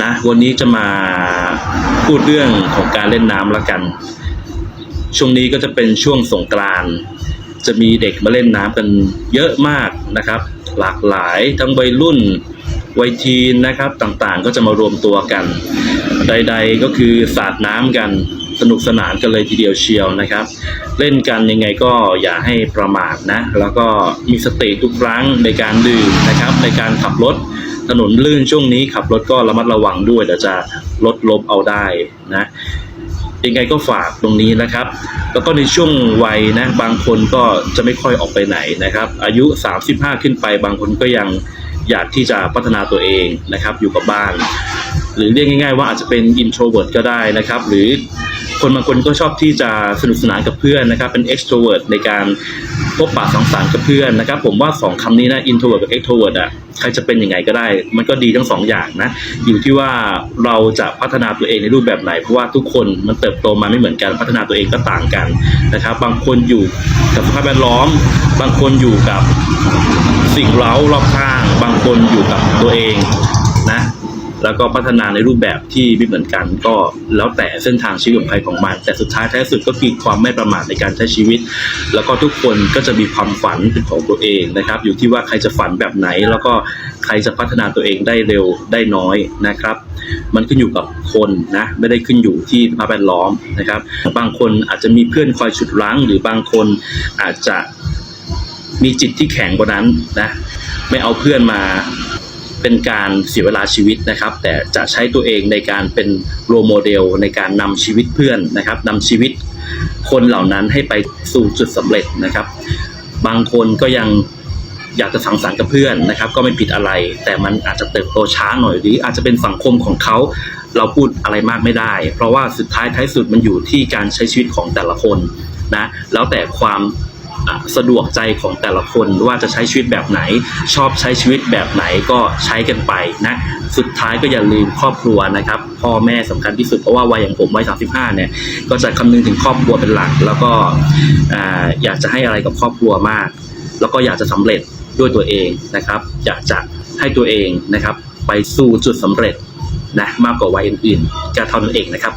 นะวันนี้จะมาพูดเรื่องของการเล่นน้ำละกัน ช่วงนี้ก็จะเป็นช่วงสงกรานจะมีเด็กมาเล่นน้ำกันเยอะมากนะครับ หลากหลายทั้งวัยรุ่นวัยทีนนะครับต่างๆ ก็จะมารวมตัวกัน ใด ๆก็คือสาดน้ำกันสนุกสนานกันเลยทีเดียวเชียวนะครับ เล่นกันยังไงก็อย่าให้ประมาทนะ แล้วก็มีสติทุกครั้งในการดื่มนะครับ ในการขับรถ ถนนลื่นช่วงนี้ขับรถก็ระมัดระวังด้วยเดี๋ยวจะลดลบเอาได้นะยังไงก็ฝากตรงนี้นะครับ แล้วก็ในช่วงวัยนะบางคนก็จะไม่ค่อยออกไปไหนนะครับ อายุ 35 ขึ้นไป บางคนก็ยังอยากที่จะพัฒนาตัวเองนะครับ อยู่กับบ้าน หรือเรียกง่าย ๆ ว่าอาจจะเป็น introvert ก็ได้นะครับ หรือ คนบางคนก็ชอบที่จะสนุกสนานกับเพื่อนนะครับ เป็น extrovert ในการพบปะสังสรรค์กับเพื่อนนะครับ ผมว่าสองคำนี้นะ introvert กับ extrovert อะใครจะเป็นยังไงก็ได้ มันก็ดีทั้งสองอย่างนะ อยู่ที่ว่าเราจะพัฒนาตัวเองในรูปแบบไหน เพราะว่าทุกคนมันเติบโตมาไม่เหมือนกัน พัฒนาตัวเองก็ต่างกันนะครับ บางคนอยู่กับสภาพแวดล้อม บางคนอยู่กับสิ่งเร้ารอบข้าง บางคนอยู่กับตัวเองนะ แล้วก็พัฒนาในรูปแบบที่ไม่เหมือนกัน ก็แล้วแต่เส้นทางชีวิตของใครของมัน แต่สุดท้ายท้ายสุดก็คือความไม่ประมาทในการใช้ชีวิต แล้วก็ทุกคนก็จะมีความฝันเป็นของตัวเองนะครับ อยู่ที่ว่าใครจะฝันแบบไหน แล้วก็ใครจะพัฒนาตัวเองได้เร็วได้น้อยนะครับ มันขึ้นอยู่กับคนนะไม่ได้ขึ้นอยู่ที่สภาพแวดล้อมนะครับ บางคนอาจจะมีเพื่อนคอยฉุดรั้ง หรือบางคนอาจจะมีจิตที่แข็งกว่านั้นนะไม่เอาเพื่อนมา เป็นการเสียเวลาชีวิตนะครับ แต่จะใช้ตัวเองในการเป็นโรโมเดลในการนำชีวิตเพื่อนนะครับนำชีวิตคนเหล่านั้นให้ไปสู่จุดสำเร็จนะครับ บางคนก็ยังอยากจะสังสรรค์กับเพื่อนนะครับ ก็ไม่ผิดอะไร แต่มันอาจจะเติบโตช้าหน่อยหรืออาจจะเป็นสังคมของเขาเราพูดอะไรมากไม่ได้ เพราะว่าสุดท้ายท้ายสุดมันอยู่ที่การใช้ชีวิตของแต่ละคนนะแล้วแต่ความ สะดวกใจของแต่ละคนว่าจะใช้ชีวิตแบบไหน ชอบใช้ชีวิตแบบไหนก็ใช้กันไปนะสุดท้ายก็อย่าลืมครอบครัวนะครับ พ่อแม่สำคัญที่สุดเพราะว่าวัยอย่างผมวัย35 เนี่ย ก็จะคำนึงถึงครอบครัวเป็นหลัก แล้วก็อ่าอยากจะให้อะไรกับครอบครัวมาก แล้วก็อยากจะสำเร็จด้วยตัวเองนะครับ อยากจะให้ตัวเองนะครับ ไปสู่จุดสำเร็จนะมากกว่าวัยอื่นๆก็เท่านั้นเองนะครับ